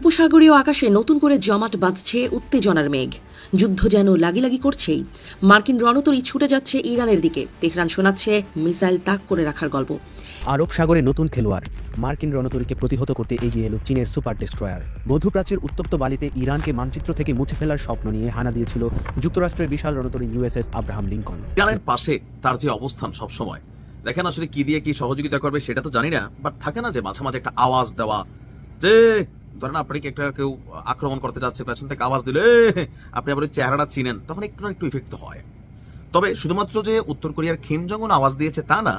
উপসাগরীয় আকাশে নতুন করে জমাট বাঁধছে উত্তেজনার মেঘ। যুদ্ধ যেন লাগি লাগি করছেই। মার্কিন রণতরী ছুটে যাচ্ছে ইরানের দিকে। তেহরান শোনাচ্ছে মিসাইল তাক করে রাখার গল্প। আরব সাগরে নতুন খেলোয়াড়। মার্কিন রণতরীকে প্রতিহত করতে এগিয়ে এলো চীনের সুপার ডেস্ট্রয়ার। মধ্যপ্রাচ্যের উত্তপ্ত বালিতে ইরানকে মানচিত্র থেকে মুছে ফেলার স্বপ্ন নিয়ে হানা দিয়েছিল যুক্তরাষ্ট্রের বিশাল রণতরী ইউএসএস আব্রাহাম লিঙ্কন। ইরানের পাশে তার যে অবস্থান সবসময় দেখেন আসলে কি দিয়ে কি সহযোগিতা করবে সেটা তো জানি না বাট থাকে না যে মাঝে মাঝে একটা আওয়াজ দেওয়া যে ধরেন আপনি কি একটা কেউ আক্রমণ করতে যাচ্ছে পেছন থেকে আওয়াজ দিলে "এ, আপনি আবার ওই চেহারাটা চিনেন তখন একটু না একটু ইফেক্ট হয়। তবে শুধুমাত্র যে উত্তর কোরিয়ার খিম আওয়াজ দিয়েছে তা না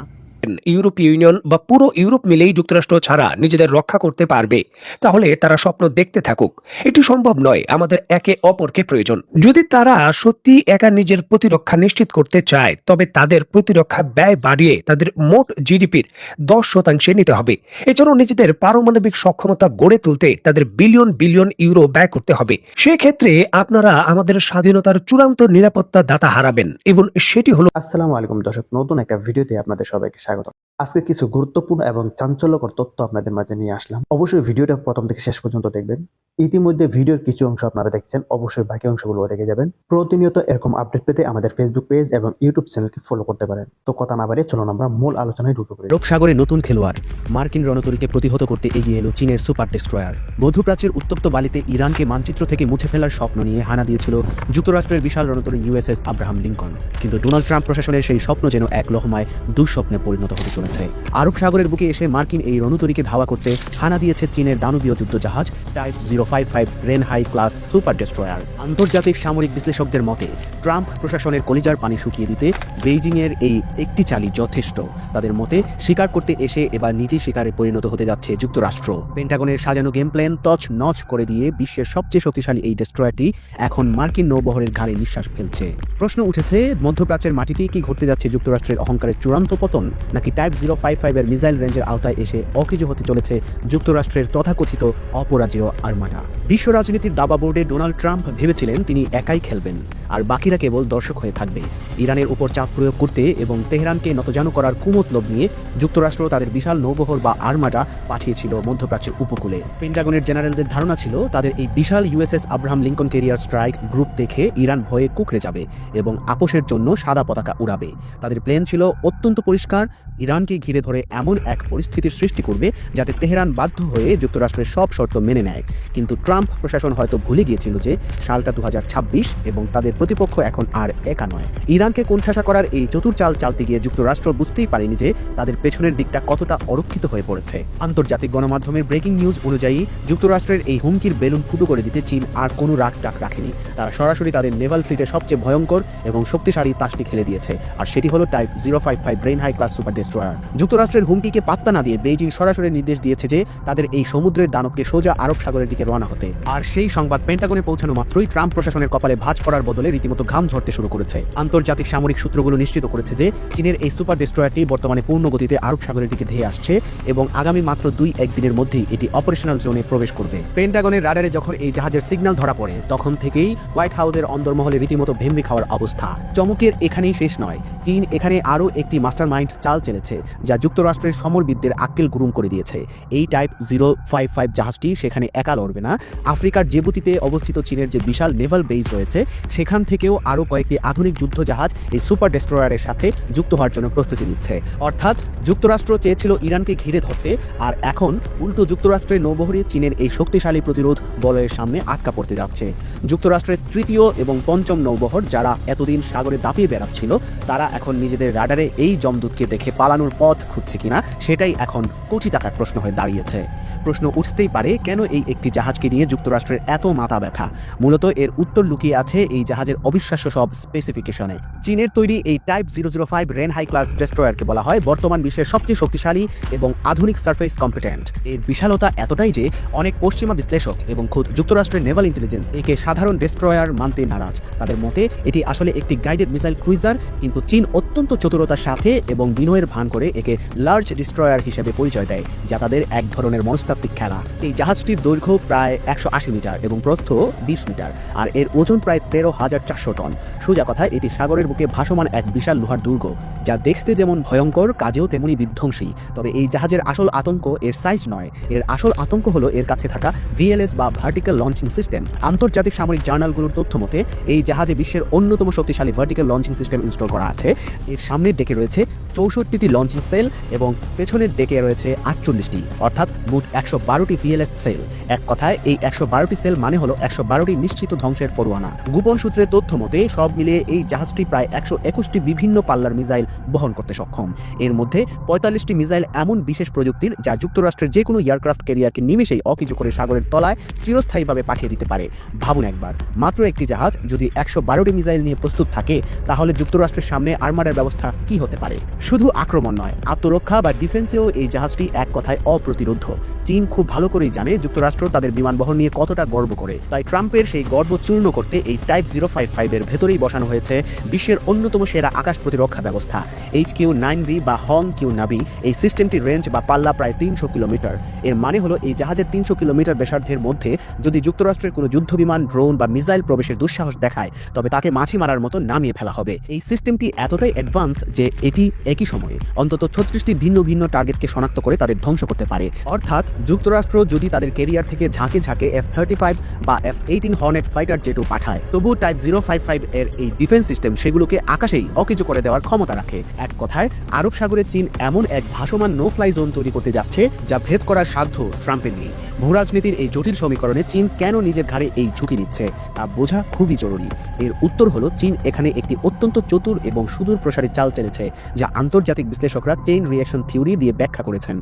ইউরোপীয় ইউনিয়ন বা পুরো ইউরোপ মিলেই যুক্তরাষ্ট্র ছাড়া নিজেদের রক্ষা করতে পারবে, তাহলে তারা স্বপ্ন দেখতে থাকুক। এটি সম্ভব নয়, আমাদের একে অপরকে প্রয়োজন। যদি তারা সত্যি একা নিজের প্রতিরক্ষা নিশ্চিত করতে চায়, তবে তাদের প্রতিরক্ষা ব্যয় বাড়িয়ে তাদের মোট জিডিপির দশ শতাংশে নিতে হবে। এছাড়াও নিজেদের পারমাণবিক সক্ষমতা গড়ে তুলতে তাদের বিলিয়ন বিলিয়ন ইউরো ব্যয় করতে হবে। সেক্ষেত্রে আপনারা আমাদের স্বাধীনতার চূড়ান্ত নিরাপত্তা দাতা হারাবেন, এবং সেটি হলো আসসালামু আলাইকুম দর্শক, নতুন একটা ভিডিওতে আপনাদের সবাইকে স্বাগত। আজকে কিছু গুরুত্বপূর্ণ এবং চাঞ্চল্যকর তথ্য আপনাদের মাঝে নিয়ে আসলাম। অবশ্যই ভিডিওটা প্রথম থেকে শেষ পর্যন্ত দেখবেন। ইতিমধ্যে ভিডিওর কিছু অংশ আপনারা দেখছেন, অবশ্যই বাকি অংশগুলো দেখে যাবেন। প্রতিনিয়ত এরকম আপডেট পেতে আমাদের ফেসবুক পেজ এবং ইউটিউব চ্যানেলকে ফলো করতে পারেন। তো কথা না বাড়িয়ে চলুন আমরা মূল আলোচনায় ঢুকে পড়ি। আরব সাগরে নতুন খেলোয়াড়, মার্কিন রণতরীকে প্রতিহত করতে এগিয়ে এলো চীনের সুপার ডেস্ট্রয়ার। মধ্যপ্রাচ্যের উত্তপ্ত বালিতে ইরানকে মানচিত্র থেকে মুছে ফেলার স্বপ্ন নিয়ে হানা দিয়েছিল যুক্তরাষ্ট্রের বিশাল রণতরী ইউএসএস আব্রাহাম লিঙ্কন। কিন্তু ডোনাল্ড ট্রাম্প প্রশাসনের সেই স্বপ্ন যেন এক লহমায় দুঃস্বপ্নে পরিণত হতে চলেছে। আরব সাগরের বুকে এসে মার্কিন এই রণতরীকে ধাওয়া করতে হানা দিয়েছে চীনের দানবীয় যুদ্ধ জাহাজ type zero five five Renhai class super destroyer. আন্তর্জাতিক সামরিক বিশ্লেষকদের মতে, ট্রাম্প প্রশাসনের কলিজার পানি শুকিয়ে দিতে বেইজিংয়ের এই একটি চালি যথেষ্ট। তাদের মতে, শিকার করতে এসে এবার নিজেই শিকারে পরিণত হতে যাচ্ছে যুক্তরাষ্ট্র। পেন্টাগনের সাজানো গেম প্ল্যান তছ নচ করে দিয়ে বিশ্বের সবচেয়ে শক্তিশালী এই ডেস্ট্রয়ারটি এখন মার্কিন নৌবহরের ঘাড়ে নিঃশ্বাস ফেলছে। প্রশ্ন উঠেছে, মধ্যপ্রাচ্যের মাটিতেই কি ঘটতে যাচ্ছে যুক্তরাষ্ট্রের অহংকারের চূড়ান্ত পতন? নাকি টাইপ জিরো ফাইভ ফাইভের মিসাইল রেঞ্জের আওতায় এসে অকেজো হতে চলেছে যুক্তরাষ্ট্রের তথাকথিত অপরাজেয় আর্মাটা বিশ্ব রাজনীতির দাবা বোর্ডে ডোনাল্ড ট্রাম্প ভেবেছিলেন তিনি একাই খেলবেন। আর বাকিরা কেবল দর্শক হয়ে থাকবে। ইরানের উপর চাপ প্রয়োগ করতে এবং তেহরানকে নতজানু করার কুমতলব নিয়ে যুক্তরাষ্ট্র তাদের বিশাল নৌবহর বা আর্মাটা পাঠিয়েছিল মধ্যপ্রাচ্যের উপকূলে। পেন্টাগনের জেনারেলদের ধারণা ছিল, তাদের এই বিশাল USS Abraham Lincoln carrier strike group দেখে ইরান ভয়ে কুকড়ে যাবে এবং আপোষের জন্য সাদা পতাকা উড়াবে। তাদের প্লেন ছিল অত্যন্ত পরিষ্কার, ইরানকে ঘিরে ধরে এমন এক পরিস্থিতির সৃষ্টি করবে যাতে তেহরান বাধ্য হয়ে যুক্তরাষ্ট্রের সব শর্ত মেনে নেয়। কিন্তু ট্রাম্প প্রশাসন হয়তো ভুলে গিয়েছিল যে সালটা দু হাজার ছাব্বিশ এবং তাদের প্রতিপক্ষ এখন আর একা নয়। ইরানকে কোণঠাসা করার এই চতুর চাল চালতে গিয়ে যুক্তরাষ্ট্র বুঝতেই পারেনি যে তাদের পেছনের দিকটা কতটা অরক্ষিত হয়ে পড়েছে। আন্তর্জাতিক গণমাধ্যমের ব্রেকিং নিউজ অনুযায়ী যুক্তরাষ্ট্রের এই হুমকির বেলুন ফুটো করে দিতে চীন আর কোনো রাগ ডাক রাখেনি। তারা সরাসরি তাদের নেভাল ফ্লিটের সবচেয়ে ভয়ঙ্কর এবং শক্তিশালী তাসটি খেলে দিয়েছে, আর সেটি হলো type zero five five Renhai class super destroyer. যুক্তরাষ্ট্রের হুমকিকে পাত্তা না দিয়ে বেইজিং সরাসরি নির্দেশ দিয়েছে যে তাদের এই সমুদ্রের দানবকে সোজা আরব সাগরের দিকে রওনা হতে। আর সেই সংবাদ পেন্টাগনে পৌঁছানো মাত্রই ট্রাম্প প্রশাসনের কপালে ভাঁজ পড়ার বদলে রীতিমতো ঘাম ঝরতে শুরু করেছে। আন্তর্জাতিক সামরিক সূত্রগুলো নিশ্চিত করেছে যে চীনের এই সুপার ডেস্ট্রয়ারটি বর্তমানে পূর্ণ গতিতে আরব সাগরের দিকে ধেয়ে আসছে এবং আগামী মাত্র দুই একদিনের মধ্যেই এটি অপারেশনাল জোনে প্রবেশ করবে। পেন্টাগনের রাডারে যখন এই জাহাজের সিগন্যাল ধরা পড়ে, তখন থেকেই হোয়াইট হাউসের অন্দরমহলে রীতিমতো ভেমরি খাওয়ার অবস্থা। চমকের এখানেই শেষ নয়, চীন এখানে আরও একটি মাস্টার মাইন্ড চাল চেলেছে যা যুক্তরাষ্ট্রের সমরবিদদের আক্কেল গুরুম করে দিয়েছে। এই টাইপ জিরো ফাইভ ফাইভ জাহাজটি সেখানে একা লড়বে না। আফ্রিকার জেবুতিতে অবস্থিত চীনের যে বিশাল নেভাল বেস রয়েছে, সেখান থেকেও আরও কয়েকটি আধুনিক যুদ্ধ জাহাজ এই সুপার ডেস্ট্রয়ারের সাথে যুক্ত হওয়ার জন্য প্রস্তুতি নিচ্ছে। অর্থাৎ যুক্তরাষ্ট্র চেয়েছিল ইরানকে ঘিরে ধরতে, আর এখন উল্টো যুক্তরাষ্ট্রের নৌবহরে চীনের এই শক্তিশালী প্রতিরোধ বলয়ের সামনে আটকা পড়তে যাচ্ছে। যুক্তরাষ্ট্রের তৃতীয় এবং পঞ্চম নৌবহর যারা এতদিন সাগরে দাপিয়ে বেড়াচ্ছিল, তারা এখন নিজেদের রাডারে এই জমদূতকে দেখে পালানোর পথ খুঁজছে কিনা, সেটাই এখন কোটি টাকার প্রশ্ন হয়ে দাঁড়িয়েছে। প্রশ্ন উঠতেই পারে, কেন এই একটি জাহাজকে নিয়ে যুক্তরাষ্ট্রের এত মাথা ব্যথা? মূলত এর উত্তর লুকিয়ে আছে এই জাহাজের অবিশ্বাস্য সব স্পেসিফিকেশনে চীনের তৈরি এই type zero zero five Renhai class ডেস্ট্রয়ারকে বলা হয়, বর্তমান বিশ্বের সবচেয়ে শক্তিশালী এবং আধুনিক সারফেস কম্পিটেন্ট এর বিশালতা এতটাই যে, অনেক পশ্চিমা বিশ্লেষক এবং খুদ যুক্তরাষ্ট্রের নেভাল ইন্টেলিজেন্স একে সাধারণ ডেস্ট্রয়ার মানতে নারাজ। তাদের মতে, এটি আসলে একটি গাইডেড মিসাইল ক্রুইজার কিন্তু চীন অত্যন্ত চতুরতার সাথে এবং বিনয়ের ভান করে একে লার্জ ডিস্ট্রয়ার হিসেবে পরিচয় দেয়, যা তাদের এক ধরনের মনস্তাত্ত্বিক খেলা। এই জাহাজটির দৈর্ঘ্য প্রায় একশো আশি মিটার এবং প্রস্থ বিশ মিটার আর এর ওজন প্রায় তেরো হাজার চারশো টন। সোজা কথা, এটি সাগরের বুকে ভাসমান এক বিশাল লোহার দুর্গ, যা দেখতে যেমন ভয়ঙ্কর, কাজেও তেমনি বিধ্বংসী। তবে এই জাহাজের আসল আতঙ্ক এর সাইজ নয়। এর আসল আতঙ্ক হলো এর কাছে থাকা ভিএলএস বা ভার্টিক্যাল লঞ্চিং সিস্টেম আন্তর্জাতিক সামরিক জার্নালগুলোর তথ্য মতে, এই জাহাজে বিশ্বের অন্যতম শক্তিশালী ভার্টিক্যাল লঞ্চিং সিস্টেম ইনস্টল করা আছে। এর সামনের ডেকে রয়েছে চৌষট্টিটি লঞ্চিং সেল এবং পেছনের ডেকে রয়েছে আটচল্লিশটি, অর্থাৎ মোট একশো বারোটি ভিএলএস সেল। এক কথায়, এই একশো বারোটি সেল মানে হলো একশো বারোটি নিশ্চিত ধ্বংসের পরোয়ানা। গোপন সূত্রের তথ্য মতে, সব মিলিয়ে এই জাহাজটি প্রায় একশো একুশটি বিভিন্ন পাল্লার মিসাইল বহন করতে সক্ষম। এর মধ্যে পঁয়তাল্লিশটি মিসাইল এমন বিশেষ প্রযুক্তির, যা যুক্তরাষ্ট্রের যে কোনো এয়ারক্রাফট ক্যারিয়ারকে নিমেষেই অকিজু করে সাগরের তলায় চিরস্থায়ীভাবে পাঠিয়ে দিতে পারে। ভাবুন একবার, মাত্র একটি জাহাজ যদি একশো বারোটি মিসাইল নিয়ে প্রস্তুত থাকে, তাহলে যুক্তরাষ্ট্রের সামনে আর্মারের ব্যবস্থা কি হতে পারে? শুধু আক্রমণ নয়, আত্মরক্ষা বা ডিফেন্সেও এই জাহাজটি এক কথায় অপ্রতিরোধ। চীন খুব ভালো করেই জানে যুক্তরাষ্ট্র তাদের বিমান বহর নিয়ে কতটা গর্ব করে। তাই ট্রাম্পের সেই গর্ব চূর্ণ করতে এই টাইপ জিরো ফাইভ ফাইভের ভেতরেই বসানো হয়েছে বিশ্বের অন্যতম সেরা আকাশ প্রতিরক্ষা ব্যবস্থা, এইচ কিউ নাইন ভি বা হং কিউ নাবি। এই সিস্টেমটির রেঞ্জ বা পাল্লা প্রায় তিনশো কিলোমিটার। এর মানে হলো এই জাহাজের তিনশো কিলোমিটার ব্যাসার্ধের মধ্যে যদি যুক্তরাষ্ট্রের কোনো যুদ্ধ বিমান, ড্রোন বা মিসাইল প্রবেশের দুঃসাহস দেখায়, তবে তাকে মাছি মারার মতো নামিয়ে ফেলা হবে। এই সিস্টেমটি এতটাই অ্যাডভান্স যে এটি একই সময়ে অন্তত ছত্রিশটি ভিন্ন ভিন্ন টার্গেটকে শনাক্ত করে তাদের ধ্বংস করতে পারে। অর্থাৎ যুক্তরাষ্ট্র যদি তাদের কেরিয়ার থেকে ঝাঁকে ঝাঁকে এফ থার্টি ফাইভ বা এফ এইটিন হর্নেট ফাইটার জেটও পাঠায়, তবু টাইপ জিরো ফাইভ ফাইভ এর এই ডিফেন্স সিস্টেম সেগুলোকে আকাশেই অকিজু করে দেওয়ার ক্ষমতা রাখে। এক কথায়, আরব সাগরে চীন এমন এক ভাসমান নো ফ্লাই জোন তৈরি করতে যাচ্ছে, যা ভেদ করার সাধ্য ট্রাম্পের নেই। ভূরাজনীতির এই জটিল সমীকরণে চীন কেন নিজের ঘাড়ে এই ঝুঁকি নিচ্ছে, তা বোঝা খুবই জরুরি। এর উত্তর হলো, চীন এখানে একটি অত্যন্ত চতুর এবং সুদূর প্রসারী চাল চেলেছে যা আন্তর্জাতিক বিশ্লেষকরা চেইন রিয়াকশন থিওরি দিয়ে ব্যাখ্যা করেছেন।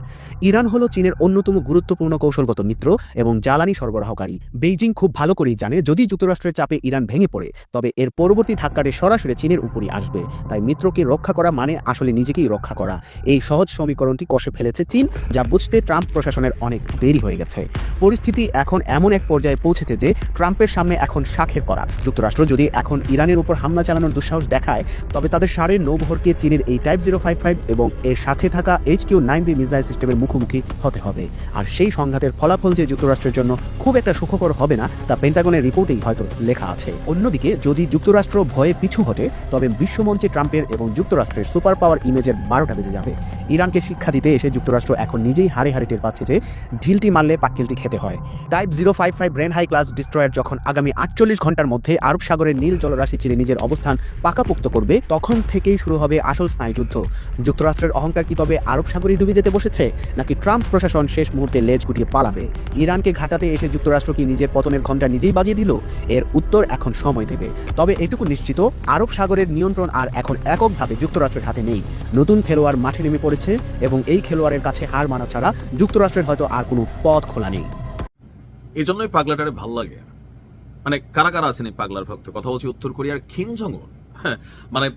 ইরান হলো চীনের অন্যতম গুরুত্বপূর্ণ কৌশলগত মিত্র এবং জ্বালানি সরবরাহকারী। বেইজিং খুব ভালো করেই জানে, যদি যুক্তরাষ্ট্রের চাপে ইরান ভেঙে পড়ে, তবে এর পরবর্তী ধাক্কাটি সরাসরি চীনের উপরই আসবে। তাই মিত্রকে রক্ষা করা মানে আসলে নিজেকেই রক্ষা করা। এই সহজ সমীকরণটি কষে ফেলেছে চীন, যা বুঝতে ট্রাম্প প্রশাসনের অনেক দেরি হয়ে গেছে। পরিস্থিতি এখন এমন এক পর্যায়ে পৌঁছেছে যে, ট্রাম্পের সামনে এখন শাখের করা। যুক্তরাষ্ট্র যদি এখন ইরানের উপর হামলা চালানোর দুঃসাহস দেখায়, তবে তাদের সাড়ে নৌভরকে চীনের এই টাইপ জিরো ফাইভ ফাইভ এবং এর সাথে থাকা H Q nine B missile সিস্টেমের মুখোমুখি হতে হবে। আর সেই সংঘাতের ফলাফল যে যুক্তরাষ্ট্রের জন্য খুব একটা সুখকর হবে না, তা পেন্টাগনের রিপোর্টেই হয়তো লেখা আছে। অন্যদিকে, যদি যুক্তরাষ্ট্র ভয়ে পিছু হটে, তবে বিশ্বমঞ্চে ট্রাম্পের এবং যুক্তরাষ্ট্রের সুপার পাওয়ার ইমেজের বারোটা বেজে যাবে। ইরানকে শিক্ষা দিতে এসে যুক্তরাষ্ট্র এখন নিজেই হারে হারে টের পাচ্ছে যে ঢিলটি মারলে পাক্কিলটি খেতে হয়। Type zero five five brain high class destroyer যখন আগামী আটচল্লিশ ঘণ্টার মধ্যে আরব সাগরের নীল জলরাশি চিরে নিজের অবস্থান পাকাপোক্ত করবে, তখন থেকেই শুরু হবে আসল স্নায়ুযুদ্ধ। যুক্তরাষ্ট্রের অহংকার কি তবে আরব সাগরে ডুবে যেতে বসেছে? নাকি ট্রাম্প প্রশাসন শেষ মুহূর্তে লেজ গুটিয়ে পালাবে। ইরানকে ঘাটাতে এসে যুক্তরাষ্ট্র কি নিজের পতনের ঘণ্টা নিজেই বাজিয়ে দিল? এর উত্তর এখন সময় দেবে। তবে এটুকু নিশ্চিত আরব সাগরের নিয়ন্ত্রণ আর এখন এককভাবে যুক্তরাষ্ট্রের হাতে নেই। নতুন খেলোয়াড় মাঠে নেমে পড়েছে এবং এই খেলোয়াড়ের কাছে হার মানা ছাড়া যুক্তরাষ্ট্রের হয়তো আর কোনো পথ খোলা নেই। এই জন্যই পাগলাটারে ভালো লাগে। মানে কারা কারা আছেন এই পাগলার ভক্ত? কথা বলছি উত্তর কোরিয়ার খিম হ্যাঁ, মানে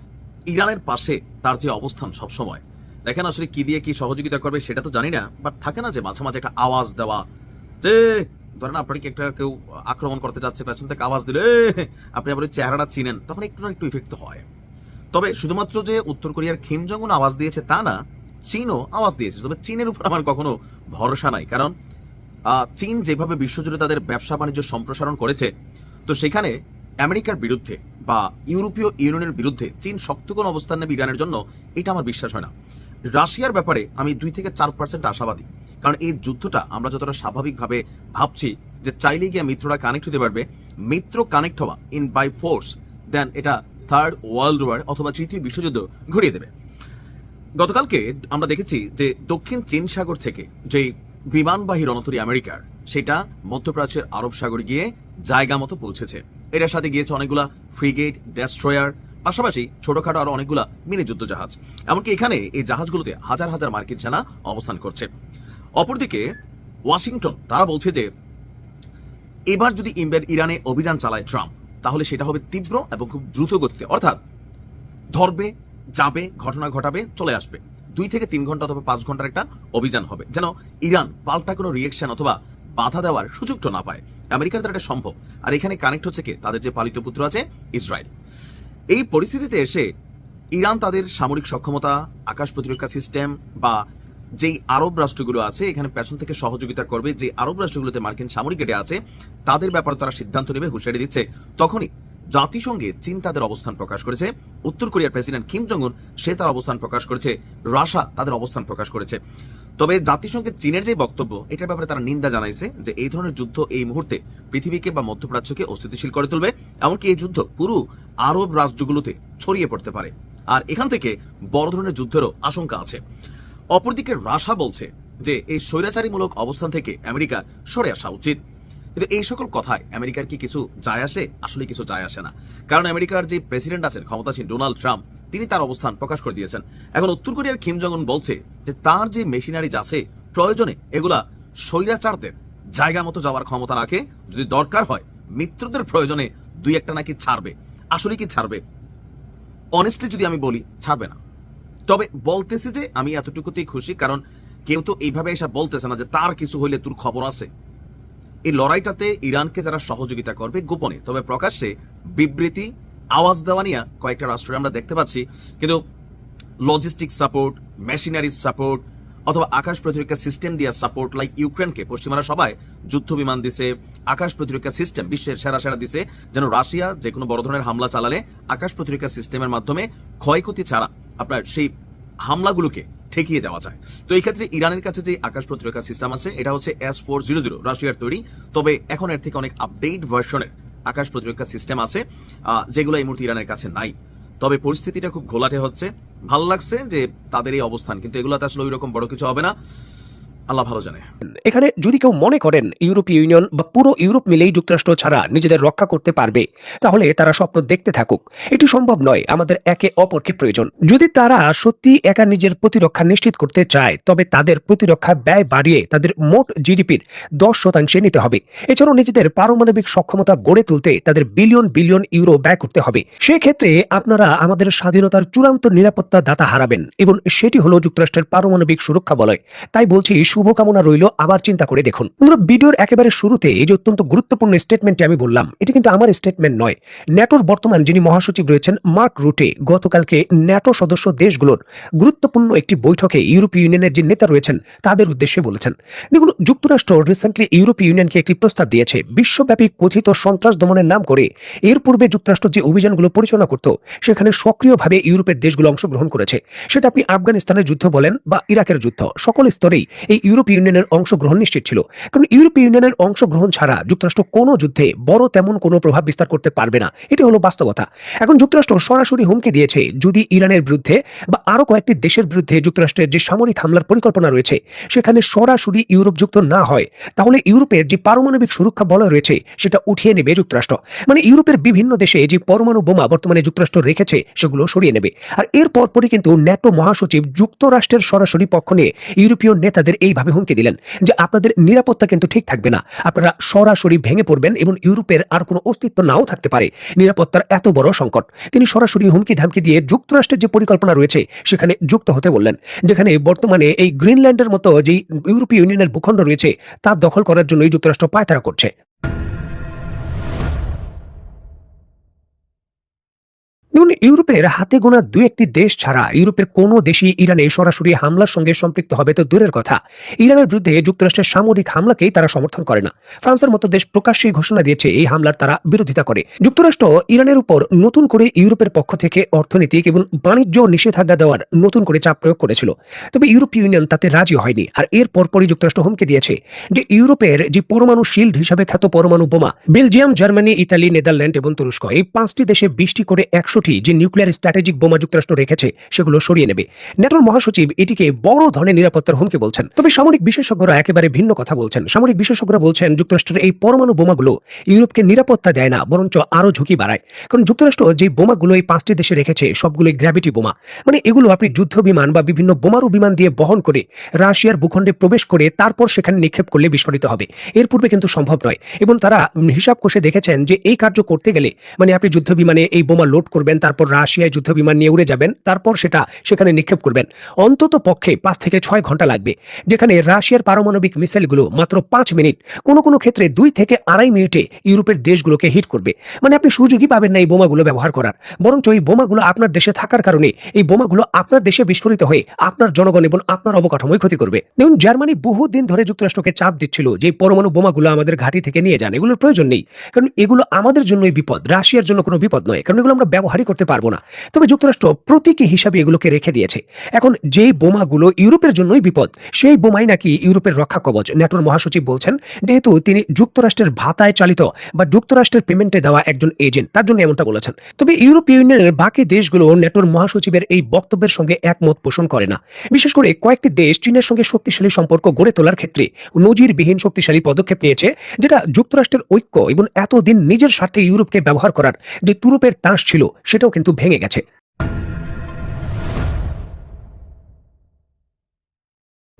ইরানের পাশে তার যে অবস্থান সব সময় দেখেন আসলে কি দিয়ে কি সহযোগিতা করবে সেটা তো জানি না বাট থাকে না যে মাঝে মাঝে একটা আওয়াজ দেওয়া যে ধরেন আপনার কি একটা কেউ আক্রমণ করতে যাচ্ছে পেছন থেকে আওয়াজ দিলে "এ, আপনি ওই চেহারাটা চিনেন। তখন একটু না একটু ইফেক্ট হয়। তবে শুধুমাত্র যে উত্তর কোরিয়ার খিম জং উন আওয়াজ দিয়েছে তা না চীনও আওয়াজ দিয়েছে। তবে চীনের উপর আমার কখনো ভরসা নাই কারণ চীন যেভাবে বিশ্বজুড়ে তাদের ব্যবসা বাণিজ্য সম্প্রসারণ করেছে তো সেখানে আমেরিকার বিরুদ্ধে বা ইউরোপীয় ইউনিয়নের বিরুদ্ধে চীন শক্ত কোনো অবস্থান নেবে ইরানের জন্য এটা আমার বিশ্বাস হয় না। রাশিয়ার ব্যাপারে আমি দুই থেকে চার পার্সেন্ট আশাবাদী। কারণ এই যুদ্ধটা আমরা যতটা স্বাভাবিকভাবে ভাবছি যে চাইলে গিয়ে মিত্ররা কানেক্ট হতে পারবে, মিত্র কানেক্ট হওয়া ইন বাই ফোর্স দেন এটা থার্ড ওয়ার্ল্ড ওয়ার অথবা তৃতীয় বিশ্বযুদ্ধ ঘুরিয়ে দেবে। গতকালকে আমরা দেখেছি যে দক্ষিণ চীন সাগর থেকে যে বিমানবাহী রণতরী আমেরিকার, সেটা মধ্যপ্রাচ্যের আরব সাগরে গিয়ে জায়গা মতো পৌঁছেছে। এটার সাথে গিয়েছে অনেকগুলা ফ্রিগেট ডেস্ট্রয়ার পাশাপাশি ছোটখাটো আরও অনেকগুলা মিনি যুদ্ধ জাহাজ। এমনকি এখানে এই জাহাজগুলোতে হাজার হাজার মার্কিন সেনা অবস্থান করছে। অপরদিকে ওয়াশিংটন, তারা বলছে যে, এবার যদি ইমবেড ইরানে অভিযান চালায় ট্রাম্প, তাহলে সেটা হবে তীব্র এবং খুব দ্রুত গতিতে। অর্থাৎ ধরবে, যাবে, ঘটনা ঘটাবে, চলে আসবে। দুই থেকে তিন ঘণ্টা অথবা পাঁচ ঘণ্টার একটা অভিযান হবে। যেন ইরান পাল্টা কোনো রিয়েকশন অথবা বাধা দেওয়ার সুযোগটা না পায়। আমেরিকার দ্বারা এটা সম্ভব। আর এখানে কানেক্ট হচ্ছে কে? তাদের যে পালিত পুত্র আছে, ইসরায়েল। এই পরিস্থিতিতে এসে ইরান তাদের সামরিক সক্ষমতা, আকাশ প্রতিরক্ষা সিস্টেম বা যেই আরব রাষ্ট্রগুলো আছে, এখানে পেছন থেকে সহযোগিতা করবে, যে আরব রাষ্ট্রগুলোতে মার্কিন সামরিক ঘেটে আছে, তাদের ব্যাপারে তারা সিদ্ধান্ত নেবে, হুঁশিয়ারি দিচ্ছে। তখনই জাতিসংঘে চীন তাদের অবস্থান প্রকাশ করেছে। উত্তর কোরিয়ার প্রেসিডেন্ট কিম জং উন সে তার অবস্থান প্রকাশ করেছে। রাশা তাদের অবস্থান প্রকাশ করেছে। তবে জাতিসংঘে চীনের যে বক্তব্য, এটার ব্যাপারে তারা নিন্দা জানাইছে যে এই ধরনের যুদ্ধ এই মুহূর্তে পৃথিবীকে বা মধ্যপ্রাচ্যকে অস্থিতিশীল করে তুলবে, এমনকি এই যুদ্ধ পুরো আরব রাষ্ট্রগুলোতে ছড়িয়ে পড়তে পারে। আর এখান থেকে বড় ধরনের যুদ্ধেরও আশঙ্কা আছে। অপরদিকে রাশা বলছে যে এই স্বৈরাচারীমূলক অবস্থান থেকে আমেরিকা সরে আসা উচিত। কিন্তু এই সকল কথায় আমেরিকার কি কিছু যায় আসে? আসলে কিছু যায় আসে না। কারণ আমেরিকার যে প্রেসিডেন্ট আছেন, ক্ষমতাসীন ডোনাল্ড ট্রাম্প, তিনি তার অবস্থান প্রকাশ করে দিয়েছেন। এখন উত্তর কোরিয়ার কিম জং বলছে যে তার যে মেশিনারিজ আছে, প্রয়োজনে এগুলা স্বৈরাচারদের জায়গা মতো যাওয়ার ক্ষমতা রাখে। যদি দরকার হয়, মিত্রদের প্রয়োজনে দুই একটা নাকি ছাড়বে। আসলে কি ছাড়বে? অনেস্টলি যদি আমি বলি, ছাড়বে না। তবে বলতেছে যে আমি এতটুকুতেই খুশি, কারণ কেউ তো এইভাবে এসে বলতেছে না যে তার কিছু হইলে তোর খবর আছে। এই লড়াইটাতে ইরানকে যারা সহযোগিতা করবে গোপনে। তবে প্রকাশ্যে বিবৃতি, আওয়াজ দেওয়া নিয়ে কয়েকটা রাষ্ট্রে আমরা দেখতে পাচ্ছি। কিন্তু লজিস্টিক সাপোর্ট মেশিনারি সাপোর্ট অথবা আকাশ প্রতিরক্ষা সিস্টেম দিয়া সাপোর্ট লাইক ইউক্রেনকে, পশ্চিমারা সবাই যুদ্ধ বিমান দিছে, আকাশ প্রতিরক্ষা সিস্টেম বিশ্বের সেরা সেরা দিছে, যেন রাশিয়া যে কোনো বড় ধরনের হামলা চালালে আকাশ প্রতিরক্ষা সিস্টেমের মাধ্যমে ক্ষয়ক্ষতি ছাড়া আপনার সেই হামলাগুলোকে ঠেকিয়ে দেওয়া যায়। তো এই ক্ষেত্রে ইরানের কাছে যে আকাশ প্রতিরক্ষা সিস্টেম আছে, এটা হচ্ছে এস ফোর জিরো জিরো রাশিয়ার তৈরি। তবে এখন এর থেকে অনেক আপডেট ভার্সনের আকাশ প্রতিরক্ষা সিস্টেম আছে যেগুলো এই মুহূর্তে ইরানের কাছে নাই। তবে পরিস্থিতিটা খুব ঘোলাটে হচ্ছে। ভালো লাগছে যে তাদের এই অবস্থান, কিন্তু এগুলোতে আসলে ওই রকম বড় কিছু হবে না। আল্লাহ ভালো জানে। এখানে যদি কেউ মনে করেন ইউরোপীয় ইউনিয়ন বা পুরো ইউরোপ মিলেই যুক্তরাষ্ট্র ছাড়া নিজেদের রক্ষা করতে পারবে, তাহলে তারা স্বপ্ন দেখতে থাকুক। এটি সম্ভব নয়, আমাদের একে অপরকে প্রয়োজন। যদি তারা সত্যি একা নিজের প্রতিরক্ষা নিশ্চিত করতে চায়, তবে তাদের প্রতিরক্ষা ব্যয় বাড়িয়ে তাদের মোট জিডিপির দশ শতাংশে নিতে হবে। এছাড়াও নিজেদের পারমাণবিক সক্ষমতা গড়ে তুলতে তাদের বিলিয়ন বিলিয়ন ইউরো ব্যয় করতে হবে। সেক্ষেত্রে আপনারা আমাদের স্বাধীনতার চূড়ান্ত নিরাপত্তা দাতা হারাবেন, এবং সেটি হলো যুক্তরাষ্ট্রের পারমাণবিক সুরক্ষা বলয়। তাই বলছি শুভকামনা রইল, আবার চিন্তা করে দেখুন। ভিডিওর একেবারে শুরুতে এই যে অত্যন্ত গুরুত্বপূর্ণ স্টেটমেন্টটি আমি বললাম, এটি কিন্তু আমার স্টেটমেন্ট নয়। ন্যাটোর বর্তমান যিনি মহাসচিব রয়েছেন, মার্ক রুটে, গতকালকে ন্যাটো সদস্য দেশগুলোর গুরুত্বপূর্ণ একটি বৈঠকে ইউরোপীয় ইউনিয়নের যে নেতা রয়েছেন, তাদের উদ্দেশ্যে বলেছেন, দেখুন, যুক্তরাষ্ট্র রিসেন্টলি ইউরোপীয় ইউনিয়নকে একটি প্রস্তাব দিয়েছে, বিশ্বব্যাপী কথিত সন্ত্রাস দমনের নাম করে। এর পূর্বে যুক্তরাষ্ট্র যে অভিযানগুলো পরিচালনা করত, সেখানে সক্রিয়ভাবে ইউরোপের দেশগুলো অংশগ্রহণ করেছে। সেটা আপনি আফগানিস্তানের যুদ্ধ বলেন বা ইরাকের যুদ্ধ, সকল স্তরেই এই ইউরোপীয় ইউনিয়নের অংশগ্রহণ নিশ্চিত ছিল। কারণ ইউরোপীয় ইউনিয়নের অংশগ্রহণ ছাড়া যুক্তরাষ্ট্র কোনো যুদ্ধে বড় তেমন কোনো প্রভাব বিস্তার করতে পারবে না। এটি হলো বাস্তবতা। এখন যুক্তরাষ্ট্র সরাসরি হুমকি দিয়েছে যদি ইরানের বিরুদ্ধে বা আরও কয়েকটি দেশের বিরুদ্ধে যুক্তরাষ্ট্রের যে সামরিক হামলার পরিকল্পনা রয়েছে, সেখানে সরাসরি ইউরোপ যুক্ত না হয়, তাহলে ইউরোপের যে পারমাণবিক সুরক্ষা বলয় রয়েছে, সেটা উঠিয়ে নেবে যুক্তরাষ্ট্র। মানে ইউরোপের বিভিন্ন দেশে যে পরমাণু বোমা বর্তমানে যুক্তরাষ্ট্র রেখেছে, সেগুলো সরিয়ে নেবে। আর এর পরপরই কিন্তু ন্যাটো মহাসচিব যুক্তরাষ্ট্রের সরাসরি পক্ষ নিয়ে ইউরোপীয় নেতাদের এইভাবে হুমকি দিলেন যে আপনাদের নিরাপত্তা কিন্তু ঠিক থাকবে না। আপনারা সরাসরি ভেঙে পড়বেন এবং ইউরোপের আর কোনো অস্তিত্ব নাও থাকতে পারে। নিরাপত্তার এত বড় সংকট। তিনি সরাসরি হুমকি ধামকি দিয়ে যুক্তরাষ্ট্রের যে পরিকল্পনা রয়েছে, সেখানে যুক্ত হতে বললেন, যেখানে বর্তমানে এই গ্রিনল্যান্ডের মতো যেই ইউরোপীয় ইউনিয়নের ভূখণ্ড রয়েছে, তা দখল করার জন্যই যুক্তরাষ্ট্র পায়তারা করছে। দেখুন, ইউরোপের হাতে গোনা দু একটি দেশ ছাড়া ইউরোপের কোনো দেশই ইরানে সরাসরি হামলার সঙ্গে সম্পৃক্ত হবে তো দূরের কথা। ইরানের বিরুদ্ধে যুক্তরাষ্ট্রের সামরিক হামলাকেই তারা সমর্থন করে না। ফ্রান্সের মতো দেশ প্রকাশ্যেই ঘোষণা দিয়েছে, এই হামলার তারা বিরোধিতা করে। যুক্তরাষ্ট্র ইরানের উপর নতুন করে ইউরোপের পক্ষ থেকে অর্থনৈতিক এবং বাণিজ্য নিষেধাজ্ঞা দেওয়ার নতুন করে চাপ প্রয়োগ করেছিল। তবে ইউরোপীয় ইউনিয়ন তাতে রাজি হয়নি। আর এর পরপরই যুক্তরাষ্ট্র হুমকি দিয়েছে যে ইউরোপের যে পরমাণু শিল্ড হিসাবে খ্যাত পরমাণু বোমা, বেলজিয়াম, জার্মানি, ইতালি, নেদারল্যান্ড এবং তুরস্ক, এই পাঁচটি দেশে বিশটি করে একশোটি যে নিউক্লিয়ার স্ট্র্যাটেজিক বোমা যুক্তরাষ্ট্র রেখেছে, সেগুলো সরিয়ে নেবে। ন্যাটোর মহাসচিব এটিকে বড় ধরনের নিরাপত্তার হুমকি বলছেন। তবে সামরিক বিশেষজ্ঞরা একেবারে ভিন্ন কথা বলছেন। সামরিক বিশেষজ্ঞরা বলছেন, যুক্তরাষ্ট্রের এই পরমাণু বোমাগুলো ইউরোপকে নিরাপত্তা দেয় না, বরঞ্চ আরও ঝুঁকি বাড়ায়। কারণ যুক্তরাষ্ট্র যে বোমাগুলো এই পাঁচটি দেশে রেখেছে সবগুলোই গ্র্যাভিটি বোমা। মানে এগুলো আপনি যুদ্ধ বিমান বা বিভিন্ন বোমারু বিমান দিয়ে বহন করে রাশিয়ার ভূখণ্ডে প্রবেশ করে তারপর সেখানে নিক্ষেপ করলে বিস্ফোরিত হবে। এর পূর্বে কিন্তু সম্ভব নয়। এবং তারা হিসাব কষে দেখেছেন যে এই কার্য করতে গেলে মানে আপনি যুদ্ধ বিমানে এই বোমা লোড করবেন করবেন তারপর রাশিয়ায় যুদ্ধ বিমান নিয়ে উড়ে যাবেন, তারপর সেটা সেখানে নিক্ষেপ করবেন। অন্তত পক্ষে পাঁচ থেকে ছয় ঘণ্টা লাগবে, যেখানে রাশিয়ার পারমাণবিক মিসাইলগুলো মাত্র পাঁচ মিনিট, কোনো কোনো ক্ষেত্রে দুই থেকে আড়াই মিনিটে ইউরোপের দেশগুলোকে হিট করবে। মানে আপনি সুযোগই পাবেন না এই বোমাগুলো ব্যবহার করার। বরঞ্চ এই বোমাগুলো আপনার দেশে থাকার কারণে এই বোমাগুলো আপনার দেশে বিস্ফোরিত হয়ে আপনার জনগণ এবং আপনার অবকাঠামোয় ক্ষতি করবে। দেখুন, জার্মানি বহুদিন ধরে যুক্তরাষ্ট্রকে চাপ দিচ্ছিল যে পরমাণু বোমাগুলো আমাদের ঘাঁটি থেকে নিয়ে যান, এগুলোর প্রয়োজন নেই। কারণ এগুলো আমাদের জন্যই বিপদ, রাশিয়ার জন্য কোনো বিপদ নয়। কারণ এগুলো আমরা ব্যবহারই করতে পারব না। তবে যুক্তরাষ্ট্র প্রতীকী হিসাবে এগুলোকে রেখে দিয়েছে। এখন যেই বোমাগুলো ইউরোপের জন্যই বিপদ, সেই বোমাই নাকি ইউরোপের রক্ষা কবচ ন্যাটোর মহাসচিব বলছেন। যেহেতু তিনি যুক্তরাষ্ট্রের ভাতায় চালিত বা যুক্তরাষ্ট্রের পেমেন্টে দেওয়া একজন এজেন্ট, তার জন্য এমনটা বলেছেন। তবে ইউরোপীয় ইউনিয়নের বাকি দেশগুলো ন্যাটোর মহাসচিবের এই বক্তব্যের সঙ্গে একমত পোষণ করে না। বিশেষ করে কয়েকটি দেশ চীনের সঙ্গে শক্তিশালী সম্পর্ক গড়ে তোলার ক্ষেত্রে নজিরবিহীন শক্তিশালী পদক্ষেপ নিয়েছে, যেটা যুক্তরাষ্ট্রের ঐক্য এবং এতদিন নিজের স্বার্থে ইউরোপকে ব্যবহার করার যে তুরুপের তাস ছিল সেটাও কিন্তু ভেঙে গেছে।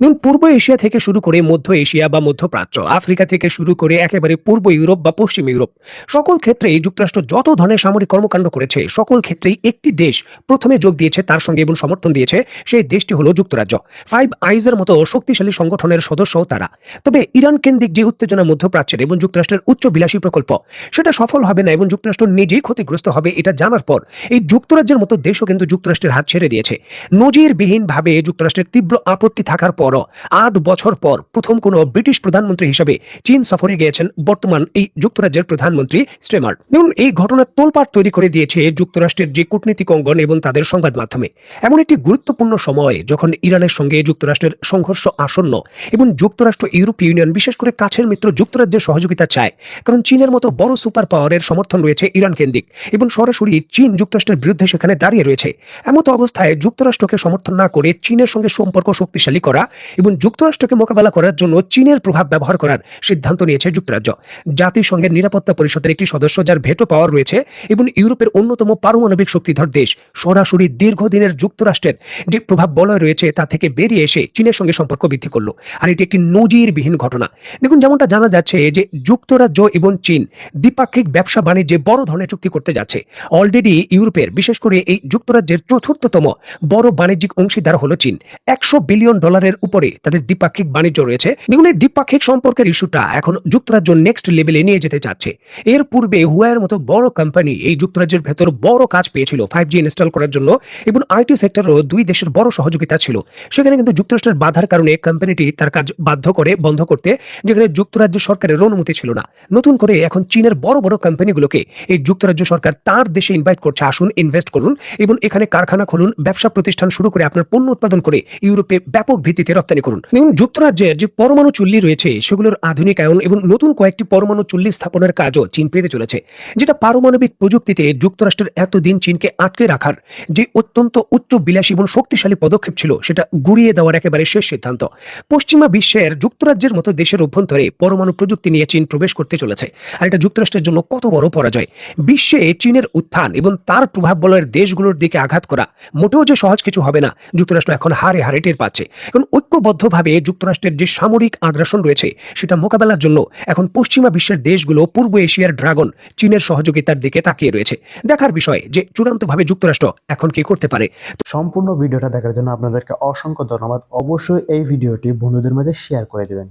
দেখুন পূর্ব এশিয়া থেকে শুরু করে মধ্য এশিয়া বা মধ্যপ্রাচ্য, আফ্রিকা থেকে শুরু করে একেবারে পূর্ব ইউরোপ বা পশ্চিম ইউরোপ, সকল ক্ষেত্রেই যুক্তরাষ্ট্র যত ধরনের সামরিক কর্মকাণ্ড করেছে, সকল ক্ষেত্রেই একটি দেশ প্রথমে যোগ দিয়েছে, তার সঙ্গে এবং সমর্থন দিয়েছে, সেই দেশটি হলো যুক্তরাজ্য। ফাইভ আইজের মতো শক্তিশালী সংগঠনের সদস্য তারা। তবে ইরান কেন্দ্রিক যে উত্তেজনা মধ্যপ্রাচ্যের এবং যুক্তরাষ্ট্রের উচ্চ বিলাসী প্রকল্প, সেটা সফল হবে না এবং যুক্তরাষ্ট্র নিজেই ক্ষতিগ্রস্ত হবে এটা জানার পর, এই যুক্তরাজ্যের মতো দেশও কিন্তু যুক্তরাষ্ট্রের হাত ছেড়ে দিয়েছে। নজিরবিহীনভাবে যুক্তরাষ্ট্রের তীব্র আপত্তি থাকার পরও আট বছর পর প্রথম কোনো ব্রিটিশ প্রধানমন্ত্রী হিসেবে চীন সফরে গিয়েছেন বর্তমান এই যুক্তরাজ্যের প্রধানমন্ত্রী স্টেমার দেখুন এই ঘটনার তোলপাড় তৈরি করে দিয়েছে যুক্তরাষ্ট্রের যে কূটনীতিক অঙ্গন এবং তাদের সংবাদ মাধ্যমে। এমন একটি গুরুত্বপূর্ণ সময় যখন ইরানের সঙ্গে যুক্তরাষ্ট্রের সংঘর্ষ আসন্ন এবং যুক্তরাষ্ট্র ইউরোপীয় ইউনিয়ন বিশেষ করে কাছের মিত্র যুক্তরাজ্যের সহযোগিতা চায়, কারণ চীনের মতো বড় সুপার পাওয়ারের সমর্থন রয়েছে ইরান কেন্দ্রিক এবং সরাসরি চীন যুক্তরাষ্ট্রের বিরুদ্ধে সেখানে দাঁড়িয়ে রয়েছে। এমত অবস্থায় যুক্তরাষ্ট্রকে সমর্থন না করে চীনের সঙ্গে সম্পর্ক শক্তিশালী করা এবং যুক্তরাষ্ট্রকে মোকাবেলা করার জন্য চীনের প্রভাব ব্যবহার করার সিদ্ধান্ত নিয়েছে যুক্তরাজ্য। জাতিসংঘের নিরাপত্তা পরিষদের একটি সদস্য যার ভেটো পাওয়ার রয়েছে এবং ইউরোপের অন্যতম পারমাণবিক শক্তিধর দেশ, সরাসরি দীর্ঘদিনের যুক্তরাষ্ট্রের যে প্রভাব বলয় রয়েছে তা থেকে বেরিয়ে এসে চীনের সঙ্গে সম্পর্ক বৃদ্ধি করল। আর এটি একটি নজিরবিহীন ঘটনা। দেখুন, যেমনটা জানা যাচ্ছে যে যুক্তরাজ্য এবং চীন দ্বিপাক্ষিক ব্যবসা বাণিজ্যে বড় ধরনের চুক্তি করতে যাচ্ছে। অলরেডি ইউরোপের, বিশেষ করে এই যুক্তরাজ্যের চতুর্থতম বড় বাণিজ্যিক অংশীদার হলো চীন। একশো বিলিয়ন ডলারের উপরে তাদের দ্বিপাক্ষিক বাণিজ্য রয়েছে। দেখুন এই দ্বিপাক্ষিক সম্পর্কের ইস্যুটা এখন যুক্তরাজ্য নেক্সট লেভেলে নিয়ে যেতে চাচ্ছে। এর পূর্বে হুয়ার মতো বড় কোম্পানি এই যুক্তরাজ্যের ভেতর বড় কাজ পেয়েছিল ফাইভ জি ইনস্টল করার জন্য এবং আইটি সেক্টরও দুই দেশের বড় সহযোগিতা ছিল। সেখানে কিন্তু যুক্তরাষ্ট্রের বাধার কারণে কোম্পানিটি তার কাজ বাধ্য করে বন্ধ করতে যেখানে যুক্তরাজ্য সরকারের অনুমতি ছিল না। নতুন করে এখন চীনের বড় বড় কোম্পানিগুলোকে এই যুক্তরাজ্য সরকার তার দেশে ইনভাইট করছে। আসুন ইনভেস্ট করুন এবং এখানে কারখানা খুলুন, ব্যবসা প্রতিষ্ঠান শুরু করে আপনার পণ্য উৎপাদন করে ইউরোপে ব্যাপক ভিত্তিতে রপ্তানি করুন। দেখুন, যুক্তরাজ্যের যে পরমাণু চুল্লি রয়েছে, সেগুলোর আধুনিকায়ন এবং নতুন কয়েকটি পরমাণু চুল্লি স্থাপনের কাজও চীন পেতে চলেছে, যেটা পারমাণবিক প্রযুক্তিতে যুক্তরাষ্ট্রের এতদিন চীনকে আটকে রাখার যে অত্যন্ত উচ্চ বিলাসী এবং শক্তিশালী পদক্ষেপ ছিল, সেটা গুড়িয়ে দেওয়ার একেবারে শেষ সিদ্ধান্ত। পশ্চিমা বিশ্বের যুক্তরাজ্যের মতো দেশের অভ্যন্তরে পরমাণু প্রযুক্তি নিয়ে চীন প্রবেশ করতে চলেছে, আর এটা যুক্তরাষ্ট্রের জন্য কত বড় পরাজয়। বিশ্বে চীনের উত্থান এবং তার প্রভাব বলয়ের দেশগুলোর দিকে আঘাত করা মোটেও যে সহজ কিছু হবে না, যুক্তরাষ্ট্র এখন হারে হারে টের পাচ্ছে। কারণ ঐক্যবদ্ধভাবে যুক্তরাষ্ট্রের যে সামরিক আগ্রাসন রয়েছে, সেটা মোকাবেলার জন্য এখন পশ্চিমা বিশ্বের দেশগুলো পূর্ব এশিয়ার ড্রাগন চীনের সহযোগিতার দিকে তাকিয়ে রয়েছে। দেখার বিষয় যে চূড়ান্তভাবে যুক্তরাষ্ট্র এখন কি করতে পারে। সম্পূর্ণ ভিডিওটা দেখার জন্য আপনাদেরকে অসংখ্য ধন্যবাদ। অবশ্যই এই ভিডিওটি বন্ধুদের মাঝে শেয়ার করে দিবেন।